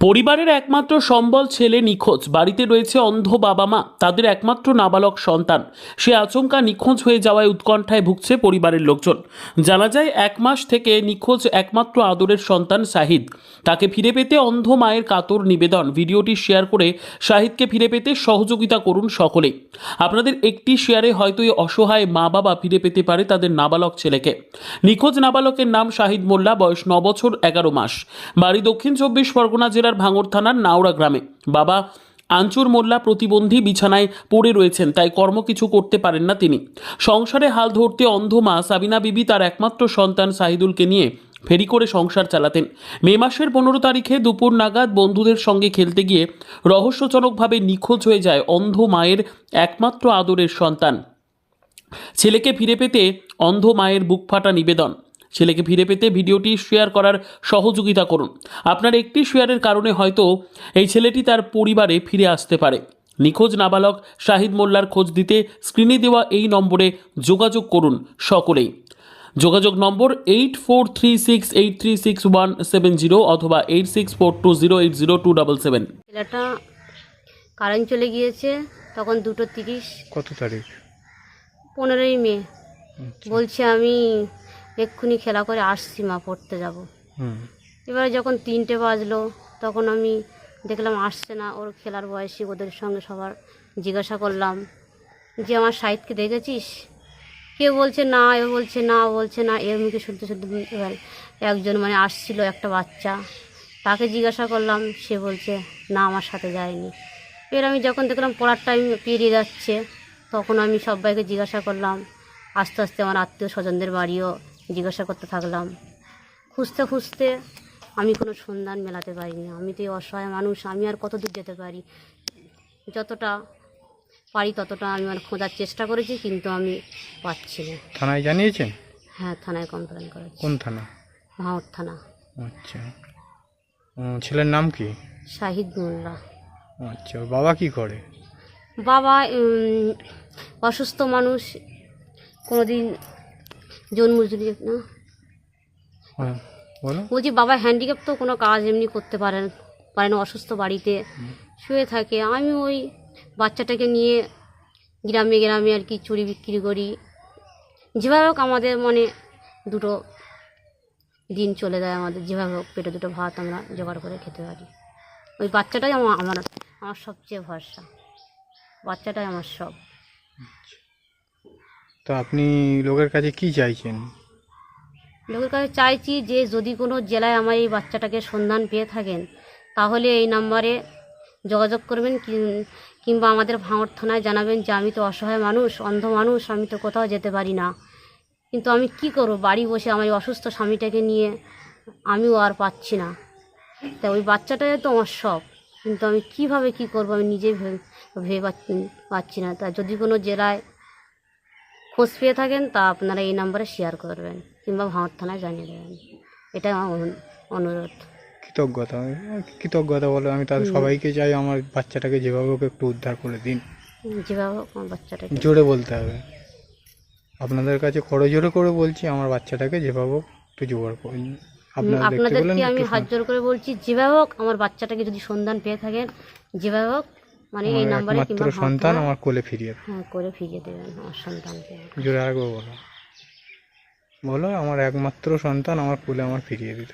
পরিবারের একমাত্র সম্বল ছেলে নিখোঁজ। বাড়িতে রয়েছে অন্ধ বাবা মা, তাদের একমাত্র নাবালক সন্তান। সে আচমকা নিখোঁজ হয়ে যাওয়ায় উৎকণ্ঠায় ভুগছে পরিবারের লোকজন। জানা যায়, এক মাস থেকে নিখোঁজ একমাত্র আদরের সন্তান শাহিদ। তাকে ফিরে পেতে অন্ধ মায়ের কাতর নিবেদন। ভিডিওটি শেয়ার করে শাহিদকে ফিরে পেতে সহযোগিতা করুন সকলেই আপনাদের একটি শেয়ারে হয়তো এই অসহায় মা বাবা ফিরে পেতে পারে তাদের নাবালক ছেলেকে। নিখোঁজ নাবালকের নাম শাহিদ মোল্লা, বয়স ন বছর এগারো মাস। বাড়ি দক্ষিণ চব্বিশ পরগনা জেলার ভাঙড় থানার নাওড়া গ্রামে। বাবা আঞ্চুর মোল্লা প্রতিবন্ধী বিছানায় পড়ে রয়েছেন, তাই কর্ম কিছু করতে পারেন না তিনি। সংসারে হাল ধরতে অন্ধ মা সাবিনা বিবি তার একমাত্র সন্তান সাহিদুলকে নিয়ে ফেরি করে সংসার চালাতেন। মে মাসের পনেরো তারিখে দুপুর নাগাদ বন্ধুদের সঙ্গে খেলতে গিয়ে রহস্যজনকভাবে নিখোঁজ হয়ে যায় অন্ধ মায়ের একমাত্র আদরের সন্তান। ছেলেকে ফিরে পেতে অন্ধ মায়ের বুক ফাটা নিবেদন। ছেলেকে ফিরে পেতে ভিডিওটি শেয়ার করার সহযোগিতা করুন। আপনার একটি শেয়ারের কারণে হয়তো এই ছেলেটি তার পরিবারে ফিরে আসতে পারে। নিখোঁজ নাবালক শাহিদ মোল্লার খোঁজ দিতে স্ক্রিনে দেওয়া এই নম্বরে যোগাযোগ করুন সকলেই। যোগাযোগ নম্বর eight four three six eight three six one seven zero অথবা eight six four two zero eight zero two double seven ছেলেটা কারেন্ট চলে গিয়েছে তখন দুটো তিরিশ। কত তারিখ? পনেরোই মে। আচ্ছা। বলছে আমি এক্ষুনি খেলা করে আসছি মা পড়তে যাব। এবারে যখন তিনটে বাজলো তখন আমি দেখলাম আসছে না ওর খেলার বয়সী ওদের সঙ্গে সবার জিজ্ঞাসা করলাম যে আমার সাহিত্যকে দেখেছিস? কেউ বলছে না এ বলছে না ও বলছে না। এর মুখে শুনতে শুনতে এবার একজন মানে আসছিল একটা বাচ্চা। তাকে জিজ্ঞাসা করলাম সে বলছে না আমার সাথে যায়নি। এবার আমি যখন দেখলাম পড়ার টাইম পেরিয়ে যাচ্ছে তখন আমি সবাইকে জিজ্ঞাসা করলাম আস্তে আস্তে আমার আত্মীয় স্বজনদের বাড়িও জিজ্ঞাসা করতে থাকলাম। খুঁজতে খুঁজতে আমি কোনো সন্ধান মেলাতে পারিনি। আমি তো অসহায় মানুষ আমি আর কত দূর যেতে পারি? যতটা পারি ততটা আমি আর খোঁজার চেষ্টা করেছি কিন্তু আমি পাচ্ছি না। থানায় জানিয়েছেন? হ্যাঁ থানায় কমপ্লেন করেছি। কোন থানা? ভাঁড় থানা। আচ্ছা। ছেলের নাম কি? শাহিদ মোল্লা। আচ্ছা বাবা কি করে? বাবা অসুস্থ মানুষ। কোনোদিন জন্মজুরি না? হ্যাঁ বলো। বলছি বাবা হ্যান্ডিক্যাপ তো কোনো কাজ এমনি করতে পারেন পারে না অসুস্থ বাড়িতে শুয়ে থাকে। আমি ওই বাচ্চাটাকে নিয়ে গ্রামে গ্রামে আর কি চুরি বিক্রি করি। যেভাবে হোক আমাদের মানে দুটো দিন চলে যায় আমাদের। যেভাবে হোক পেটে দুটো ভাত আমরা জোগাড় করে খেতে পারি। ওই বাচ্চাটাই আমার আমার আমার সবচেয়ে ভরসা। বাচ্চাটাই আমার সব। তো আপনি লোকের কাছে কি চাইছেন? লোকের কাছে চাইছি যে যদি কোনো জেলায় আমার এই বাচ্চাটাকে সন্ধান পেয়ে থাকেন, তাহলে এই নাম্বারে যোগাযোগ করবেন কিংবা আমাদের ভাঙড় থানায় জানাবেন যে আমি তো অসহায় মানুষ, অন্ধ মানুষ, আমি তো কোথাও যেতে পারি না। কিন্তু আমি কি করব? বাড়ি বসে আমার অসুস্থ স্বামীটাকে নিয়ে আমিও আর পাচ্ছি না। তা ওই বাচ্চাটাই তো আমার সব। কিন্তু আমি কীভাবে কি করব? আমি নিজেই ভেবে পাচ্ছি না। তা যদি কোনো জেলায় খোঁজ পেয়ে থাকেন তা আপনারা এই নাম্বারে শেয়ার করবেন কিংবা ভাঙড় থানায় জানিয়ে দেবেন। এটাই আমার অনুরোধ। কৃতজ্ঞতা কৃতজ্ঞতা বলে আমি তাদের সবাইকে চাই আমার বাচ্চাটাকে যেভাবে হোক একটু উদ্ধার করে দিন। যেভাবে হোক আমার বাচ্চাটাকে। জোরে বলতে হবে। আপনাদের কাছে খরচ জোরে করে বলছি আমার বাচ্চাটাকে যেভাবে হোক একটু জোগাড় করে দিন আপনারা দেখতে বলেন আপনাদেরকে আমি হাত জোর করে বলছি যেভাবে হোক আমার বাচ্চাটাকে যদি সন্ধান পেয়ে থাকেন যেভাবে হোক মানে এই নাম্বারে কিংবা সন্তান আমার কোলে ফিরিয়ে। হ্যাঁ কোলে ফিরিয়ে দেবেন আমার সন্তানকে। জোরে আরেকবার বলো। বলো আমার একমাত্র সন্তান আমার কোলে আমার ফিরিয়ে দিত।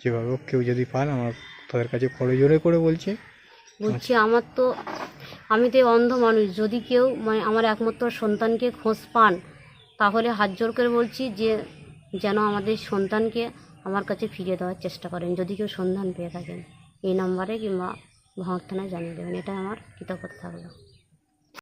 যেভাবে হোক কেউ যদি পান আমার তাদের কাছে খরচ জোরে করে বলছি। বলছি আমার তো আমি তো অন্ধ মানুষ। যদি কেউ মানে আমার একমাত্র সন্তানকে খোঁজ পান তাহলে হাত জোর করে বলছি যে যেন আমাদের সন্তানকে আমার কাছে ফিরিয়ে দেওয়ার চেষ্টা করেন। যদি কেউ সন্ধান পেয়ে থাকেন এই নাম্বারে কিংবা থানায় জানিয়ে দেবেন এটা আমার কৃতজ্ঞতা থাকল।